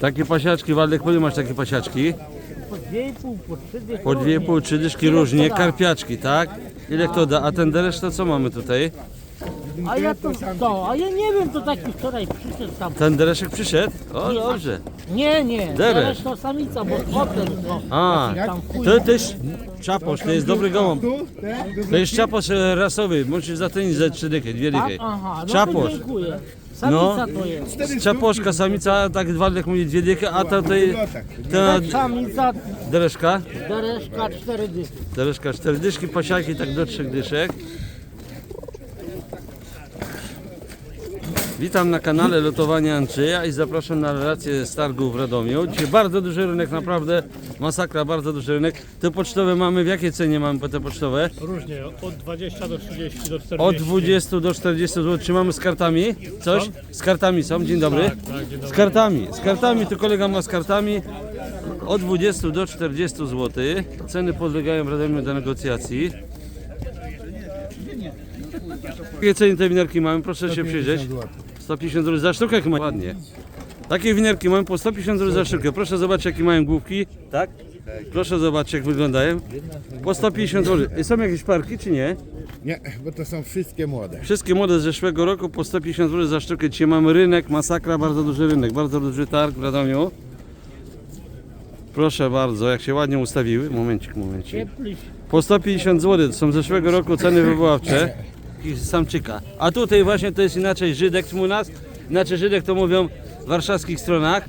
Takie pasiaczki, Waldek, po ile masz takie pasiaczki? Po 2,5, po 3 dychy. Po dwie, pół, trzy dyszki różnie, karpiaczki, tak? Ile kto da? A ten deresz to co mamy tutaj? A ja to co? A ja nie wiem, to taki wczoraj przyszedł tam. Ten dereszek przyszedł? O, dobrze. Nie, nie, Derek. teraz to samica, bo potem no. A, Tam chuj. to też czaposz, to jest dobry gołąb. To jest czaposz e, rasowy, musisz zatrenić za trzy dychy, dwie dychy. Aha, no Czaposz. to dziękuję. No. Samica to jest. Czaposzka, samica, tak Waldek mówi dwie dychy, a to tutaj ta Tak, samica, dereszka, dereszka, 4 dychy. dereszka cztery dyszki, pasiaki tak do trzech dyszek. Witam na kanale Lotowania Andrzeja i zapraszam na relację z targu w Radomiu. Dzisiaj bardzo duży rynek, naprawdę masakra, bardzo duży rynek. Te pocztowe mamy, w jakiej cenie mamy te pocztowe? Różnie, od 20 do 30 do 40. Od 20 do 40 zł. Czy mamy z kartami? Coś? Z kartami są, dzień dobry. Tak, tak, dzień Z dobry. kartami, z kartami, tu kolega ma z kartami. Od 20 do 40 zł. Ceny podlegają w Radomiu do negocjacji. Jakie ceny te winerki mamy? Proszę się przyjrzeć. 150 zł za sztukę, jak ma ładnie. Takie winerki mamy po 150 zł za sztukę. Proszę zobaczyć jakie mają główki. Tak? Proszę zobaczyć jak wyglądają. Po 150 zł. Są jakieś parki czy nie? Nie, bo to są wszystkie młode. Wszystkie młode z zeszłego roku po 150 zł za sztukę. Dzisiaj mamy rynek, masakra, bardzo duży rynek, bardzo duży targ w Radomiu. Proszę bardzo, jak się ładnie ustawiły. Momencik, momencik. Po 150 zł to są z zeszłego roku ceny wywoławcze. Samczyka. A tutaj właśnie to jest inaczej Żydek u nas. Inaczej Żydek to mówią w warszawskich stronach.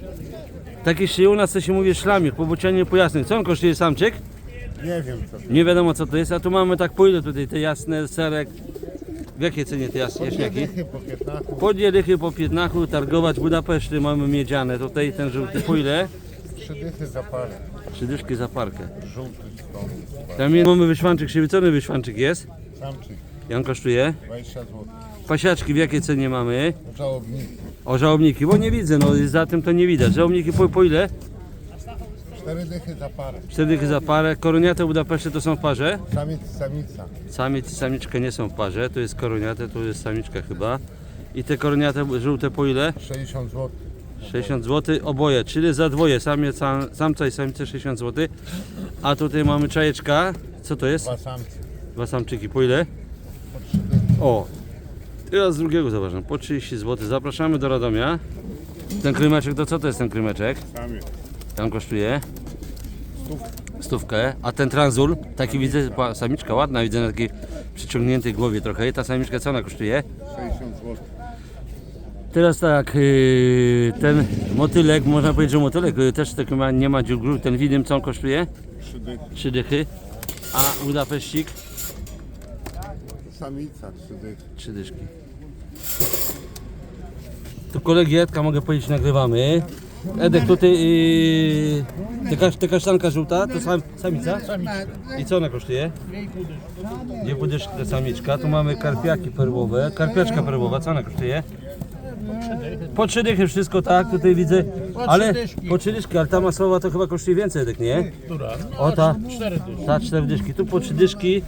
Takie się u nas to się mówi szlamik, po bocianie po jasnych. Co on kosztuje samczyk? Nie wiem co. Nie wiadomo co to jest, a tu mamy tak ile tutaj te jasne, serek. W jakiej cenie te jasne, jaśniaki? Po 15. Po dwie dychy, po 15, targować Budapeszty mamy miedziane, tutaj ten żółty po ile? Trzy dychy za parę. Trzy dyszki za parkę. Żółty skąd. Tam jest- mamy wyszwanczyk, siewicony wyszwanczyk jest. Samczyk. I on kosztuje. 20 zł. Pasiaczki w jakiej cenie mamy? Żałobnik. O żałobniki, bo nie widzę, no za tym to nie widać. Żałobniki po, po ile? Cztery dychy za parę. Cztery dychy za parę. Koroniate Budapeszty to są w parze. Samiec, samica. Samiec i samiczka nie są w parze. Tu jest koroniate, tu jest samiczka chyba. I te koroniate żółte po ile? 60 zł. 60 zł oboje, czyli za dwoje, samiec, sam, samca i samica 60 zł. A tutaj mamy czajeczka. Co to jest? Dwa samce. Dwa samczyki, po ile? O, teraz z drugiego zobaczę, po 30 zł. Zapraszamy do Radomia. Ten krymeczek to co to jest ten krymeczek? Samiec. Tam kosztuje? Stówkę. A ten transul, taki widzę, pa- samiczka ładna, widzę na takiej przyciągniętej głowie trochę. I ta samiczka co ona kosztuje? 60 zł. Teraz tak, yy, ten motylek, można powiedzieć, że motylek yy, też tak ma, nie ma dziugru, ten widym co on kosztuje? Trzy dychy. Trzy dychy. A Budapeszcik? Samica, trzy dychy. Trzy dyszki. Tu kolegi Edka mogę powiedzieć nagrywamy. Edek tutaj yy, te, kasz- te kasztanka żółta to sam, samica? I co ona kosztuje? Dwie pudyszki to samiczka. Tu mamy karpiaki perłowe. Karpiaczka perłowa, co ona kosztuje? Po trzy dychy wszystko tak, tutaj widzę. Ale po trzy dyszki, ale ta masowa to chyba kosztuje więcej Edek, nie? Która? O ta. Cztery dyszki. Ta cztery dyszki, tu po trzy dyszki.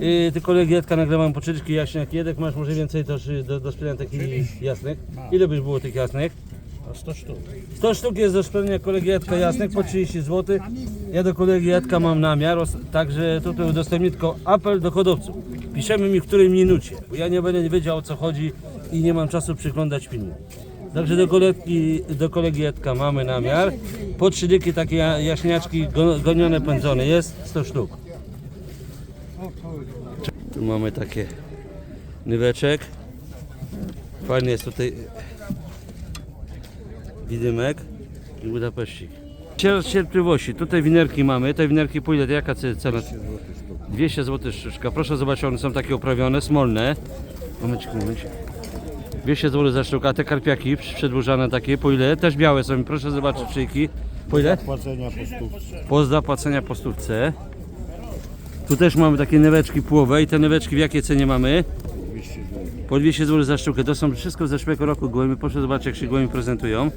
Yy, ty kolegi Edka nagrywam po trzy dyszki jaśniak. Jedek masz może więcej też y, do, do sprzedania takich jasnych. Ile byś było tych jasnych? A 100 sztuk. 100 sztuk jest do sprzedania kolegi Edka jasnych po 30 zł. Ja do kolegi Edka mam namiar, os- także tutaj udostępnię tylko apel do hodowców. Piszemy mi w której minucie, bo ja nie będę wiedział o co chodzi i nie mam czasu przyglądać filmu. Także do kolegi, do kolegi Edka mamy namiar. Po trzy dyki takie ja- jaśniaczki go- gonione, pędzone jest 100 sztuk. Tu mamy takie nyweczek. Fajny jest tutaj widymek i Budapeszcik. Cier- Cierpliwości. Tutaj winerki mamy. Te winerki ile? Jaka ce- cena? 200 zł sztuczka. Proszę zobaczyć, one są takie oprawione, smolne. Momencik, momencik. 200 zł za sztukę, a te karpiaki przedłużane takie, po ile? Też białe są. Proszę zobaczyć szyjki. Po ile? Płacenia po stówce. Po zapłacenia po stówce. Tu też mamy takie neweczki płowe i te neweczki w jakiej cenie mamy? 200 zł. Po 200 zł za sztukę. To są wszystko z zeszłego roku gołębie. Proszę zobaczyć jak się gołębie prezentują.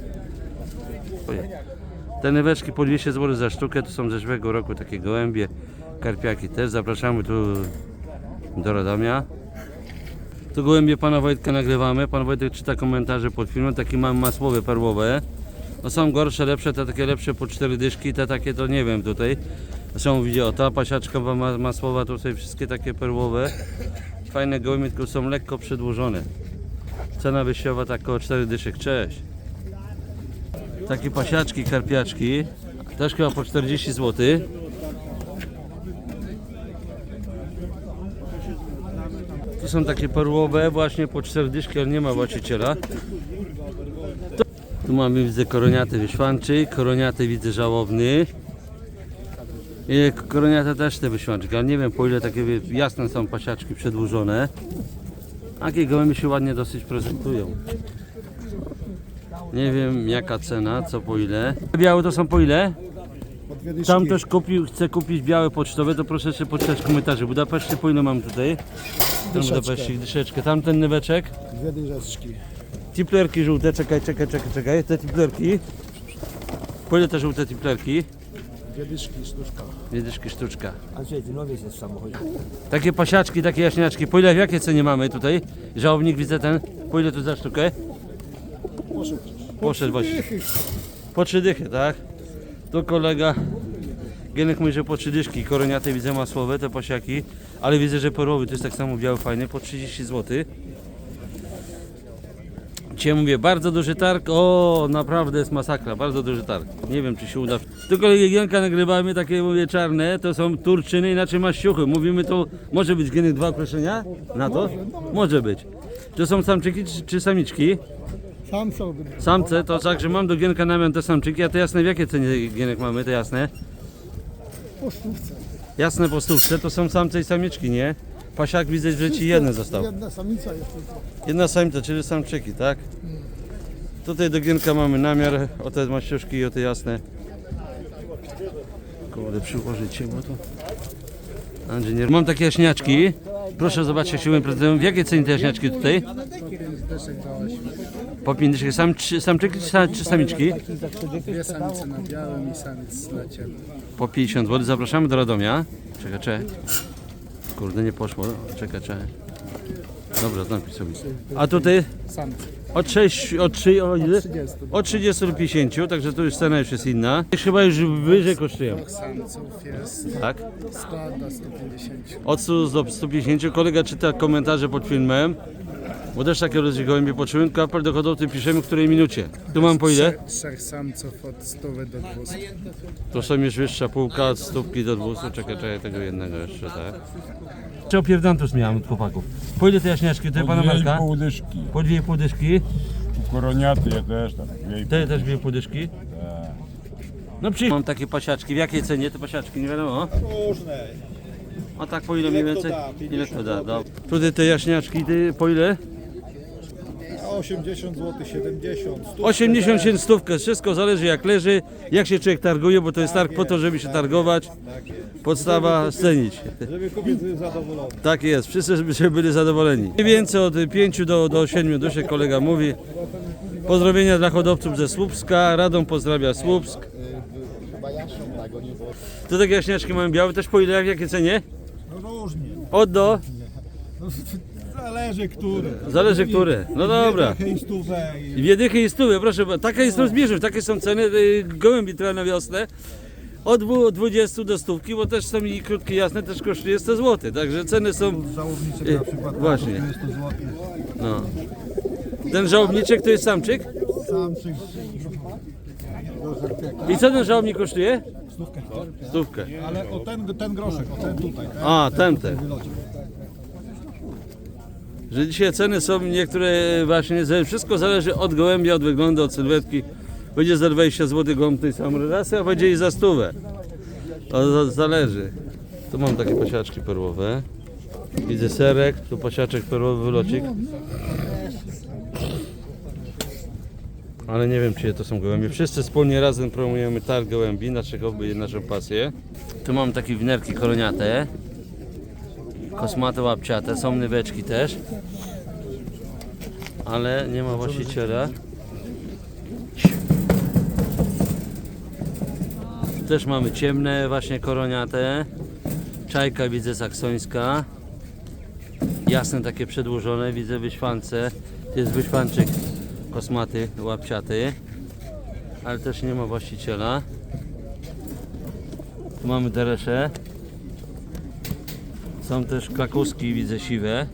Te neweczki po 200 zł za sztukę to są z zeszłego roku takie gołębie. Karpiaki też. Zapraszamy tu do Radomia. Tu gołębie pana Wojtka nagrywamy. Pan Wojtek czyta komentarze pod filmem, takie mamy masłowe, perłowe. No są gorsze, lepsze, te takie lepsze po cztery dyszki, te takie to nie wiem tutaj. Są widzicie, o ta pasiaczka ma- masłowa, tutaj wszystkie takie perłowe. Fajne gołębie, tylko są lekko przedłużone. Cena wyjściowa tak około 4 dyszek, cześć. Takie pasiaczki, karpiaczki, też chyba po 40 zł. Są takie perłowe, właśnie po 4 dyszki, ale nie ma właściciela. Tu, mamy, widzę, koroniaty wyszwanczyk, koroniaty widzę żałobny. I koroniate też te wyszwanczyki, ale nie wiem po ile takie jasne są pasiaczki przedłużone. Takie gołębie się ładnie dosyć prezentują. Nie wiem jaka cena, co po ile. Białe to są po ile? Tam też kupił, chcę kupić białe pocztowe, to proszę się poczytać komentarze. Budapeszcie po ile mam tutaj? Ten Budapeszcie, dyszeczkę. Tamten nyweczek. Dwie dyżeczki. Tiplerki żółte, czekaj, czekaj, czekaj, czekaj. Te tiplerki. Po ile te żółte tiplerki? Dwie dyszki sztuczka. Dwie dyszki sztuczka. A gdzie ty nowiec jest w samochodzie? Takie pasiaczki, takie jaśniaczki. Po ile, w jakie cenie mamy tutaj? Żałobnik widzę ten. Po ile tu za sztukę? Poszedł. Poszedł właśnie. Po trzy dychy, tak? Tu kolega Gienek mówi, że po trzy dyszki. Koroniate widzę masłowe, te pasiaki. Ale widzę, że perłowy to jest tak samo biały, fajny, po 30 zł. Dzisiaj mówię, bardzo duży targ. O, naprawdę jest masakra, bardzo duży targ. Nie wiem, czy się uda. Tu kolegę Gienka nagrywamy, takie mówię czarne, to są turczyny, inaczej maściuchy. Mówimy to, może być Gienek dwa określenia na to? Może być. To są samczyki czy, czy samiczki? Sam są. Samce, to także mam do Gienka namian te samczyki, a te jasne w jakie cenie Gienek mamy, te jasne? Po. Jasne po stówce, to są samce i samiczki, nie? Pasiak widzę, że ci jeden został. Jedna samica jest tylko. Jedna samica, czyli samczyki, tak? Tutaj do Gienka mamy namiar, o te maściuszki i o te jasne. Kurde, przyłożyć się, bo to... Nie... Mam takie jaśniaczki. Proszę zobaczyć, jak się umiem prezentują. W jakiej cenie te jaśniaczki tutaj? Po 50. Sam, czy, samczyki czy, sa- czy samiczki? Dwie samice na białym i samiec na ciemnym. Po 50 zł. Zapraszamy do Radomia. Czekaj, czekaj. Kurde, nie poszło. Czekaj, czekaj. Dobra, napisz sobie. A tutaj Samce. Od 6, od 3, o ile? 30. Od 30 do 50, także tu już cena już jest inna. Chyba już wyżej kosztują. Dwóch samców jest Tak? 100 do 150. Od 100 do 150. Kolega czyta komentarze pod filmem. Bo też takie rodzi gołębie poczułem. Kapel do hodowcy piszemy w której minucie. Tu mam po ile? Trzech, samców od 100 do 200. To są już wyższa półka od stópki do 200. Czekaj, czekaj, tego jednego jeszcze, tak? Czy opierdantus miałem od chłopaków? Po ile te jaśniaczki tutaj pana Marka? pół dyszki. Po dwie pół dyszki. Koroniaty ja też tam. Dwie i pół. Te też dwie pół dyszki. No przyjdź. Mam takie pasiaczki. W jakiej cenie te pasiaczki? Nie wiadomo. Różne. A tak po ile mniej więcej? da? Ile to da? No. Tutaj te jaśniaczki, ty po ile? 80 zł, 70. 100 80 stówkę, wszystko zależy jak leży, jak się człowiek targuje, bo to jest targ po to, żeby się targować. Podstawa scenić. Żeby kobiety były zadowolone. Tak jest, wszyscy żeby się byli zadowoleni. Mniej więcej od 5 do, do 7 duszek kolega mówi. Pozdrowienia dla hodowców ze Słupska, Radom pozdrawia Słupsk. To takie jaśniaczki mamy białe, też po ile, w jakiej cenie? No różnie. Od do, Zależy który. zależy które. No dobra. I Dwie dychy i stówy, proszę, bo taka jest rozbieżność, takie są ceny y, gołębi trochę na wiosnę. Od dwu- 20 do stówki, bo też są i krótkie jasne, też kosztuje 100 zł, także ceny są, żałobniczek Y, na przykład właśnie. kosztuje 100 zł. no. Ten żałobniczek to jest samczyk? Samczyk I co ten żałobnik kosztuje? stówkę. Stówkę. Ale o ten, ten groszek, o ten tutaj. Ten, A, ten, ten. wylocik. Że dzisiaj ceny są niektóre właśnie, wszystko zależy od gołębia, od wyglądu, od sylwetki. Będzie za 20 zł gołąb tej samej a będzie i za stówę. To za- zależy. Tu mam takie pasiaczki perłowe. Widzę serek, tu pasiaczek perłowy wylocik. Ale nie wiem, czyje to są gołębie. Wszyscy wspólnie razem promujemy targ gołębi, naszego, naszą pasję. Tu mam takie winerki koroniate. Kosmate łapciate, są nyweczki też. Ale nie ma właściciela. Też mamy ciemne, właśnie koroniate. Czajka widzę saksońska. jasne, takie przedłużone. Widzę wyśwance. To jest wyświanczyk kosmaty, łapciaty. Ale też nie ma właściciela. Tu mamy deresze. Są też krakowski, widzę siwe.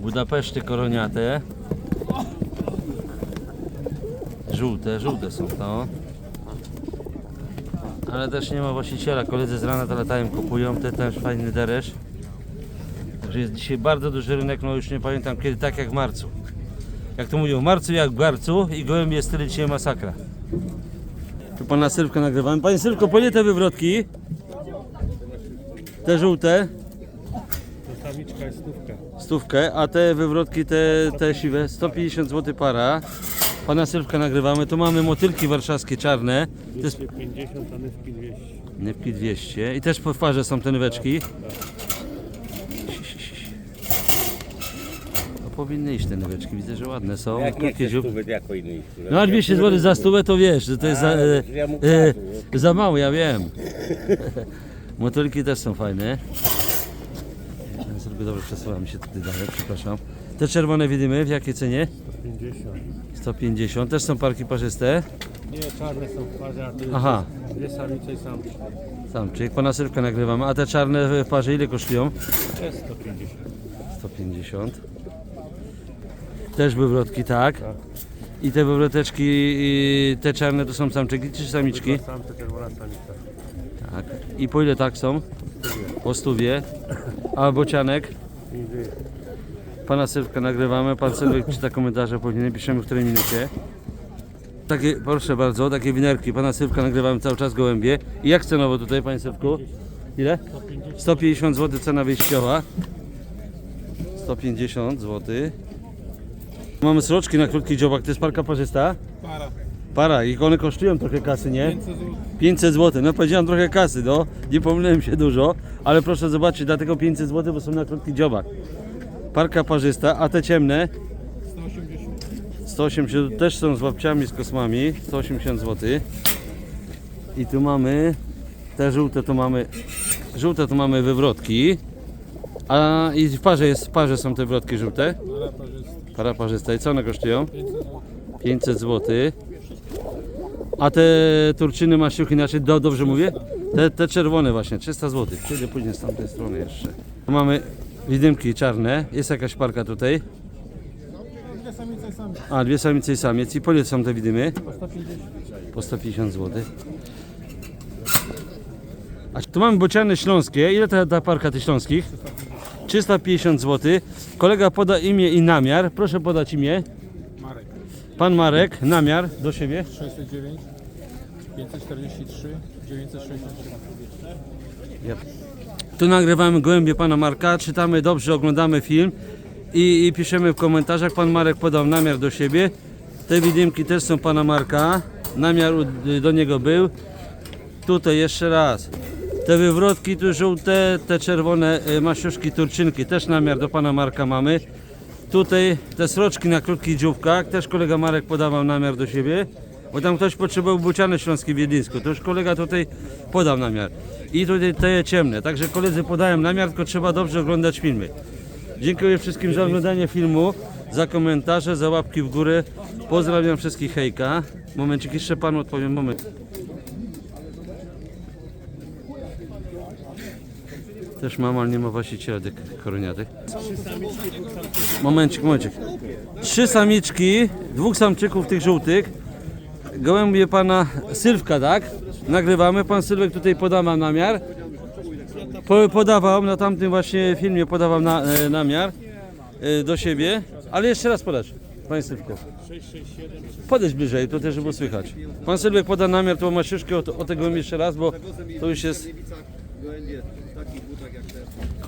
Budapeszty koroniate. Żółte, żółte są to. Ale też nie ma właściciela. Koledzy z rana to latają, kupują. Te też fajny deresz. Także jest dzisiaj bardzo duży rynek, no już nie pamiętam kiedy, tak jak w marcu. Jak to mówią, w marcu jak w garcu i gołębie jest tyle dzisiaj masakra. Tu pana Sylwka nagrywamy. Panie Sylwko, po te wywrotki? Te żółte? To samiczka jest stówka. Stówkę, a te wywrotki, te, te siwe, 150 zł para. Pana Sylwka nagrywamy. Tu mamy motylki warszawskie czarne. To jest 250, a nywki 200. Nywki 200 i też po farze są te nyweczki. No powinny iść te nyweczki, widzę, że ładne są. Jak nie Krótkie chcesz dziób. jako inny iść. No a 200 zł za stówę to wiesz, że to jest za, A, e, ja mu e, każę, za mało, ja wiem. Motylki też są fajne. Sobie dobrze przesuwam się tutaj dalej, przepraszam. Te czerwone widzimy, w jakiej cenie? 50. 150, też są parki parzyste. Nie, czarne są w parze, Aha. dwie samice i samczyk. Samczyk, pana Sylwka nagrywamy. A te czarne w parze ile kosztują? To jest 150. 150. Też wywrotki, tak. Tak. I te wywroteczki, i te czarne to są samczyki czy samiczki? Samce, czerwona samica. Tak. I po ile tak są? Po stówie. A bocianek? Pana Sylwka nagrywamy, pan Sylwek czyta komentarze, później piszemy w której minucie. Takie, proszę bardzo, takie winerki. Pana Sylwka nagrywamy cały czas gołębie. I jak cenowo tutaj, panie Sylwku? Ile? 150 zł cena wyjściowa. 150 zł. Mamy sroczki na krótkich dziobach, to jest parka parzysta? Para. Para i one kosztują trochę kasy, nie? 500 zł. No powiedziałem trochę kasy, no. Nie pomyliłem się dużo, ale proszę zobaczyć, dlatego 500 zł, bo są na krótkich dziobach. Parka parzysta, a te ciemne? 180. 180 też są z łapciami, z kosmami. 180 zł. I tu mamy te żółte, to mamy żółte to mamy wywrotki. A i w parze jest, w parze są te wywrotki żółte. Para parzysta. Para parzysta. I co one kosztują? 500 zł. 500 zł. A te turczyny maściuchy, inaczej do, dobrze mówię? Te, te czerwone właśnie, 300 zł. Przyjdę później z tamtej strony jeszcze. Tu mamy widymki czarne. Jest jakaś parka tutaj. Dwie samice i samice. A, dwie samice i samiec. I po ile są te widymy? Po 150. Po 150 zł. A tu mamy bociany śląskie. Ile ta, ta parka tych śląskich? 350 zł. Kolega poda imię i namiar. Proszę podać imię. Pan Marek, namiar do siebie. 609. 543. 967. Tu nagrywamy gołębie pana Marka, czytamy dobrze, oglądamy film i, i piszemy w komentarzach. Pan Marek podał namiar do siebie. Te widymki też są pana Marka. Namiar u- do niego był. Tutaj jeszcze raz. Te wywrotki tu żółte, te czerwone y, masiuszki, turczynki, też namiar do pana Marka mamy. Tutaj te sroczki na krótkich dzióbkach, też kolega Marek podawał namiar do siebie, bo tam ktoś potrzebował buciany śląski w Wiedlińsku, to już kolega tutaj podał namiar. I tutaj te ciemne, także koledzy podają namiar, tylko trzeba dobrze oglądać filmy. Dziękuję wszystkim za oglądanie filmu, za komentarze, za łapki w górę. Pozdrawiam wszystkich, hejka. Momencik, jeszcze panu odpowiem, moment. Też mam, ale nie ma właściciela tych koroniatek. Momencik, momencik. Trzy samiczki, dwóch samczyków tych żółtych. Gołębie pana Sylwka, tak? Nagrywamy. Pan Sylwek tutaj poda nam namiar. Po, podawał, na tamtym właśnie filmie podawał na, e, namiar e, do siebie. Ale jeszcze raz podać, panie Sylwku. Podejdź bliżej, to też było słychać. Pan Sylwek poda namiar, to ma szyszkę o, o tego jeszcze raz, bo to już jest Daqui, puta aqui a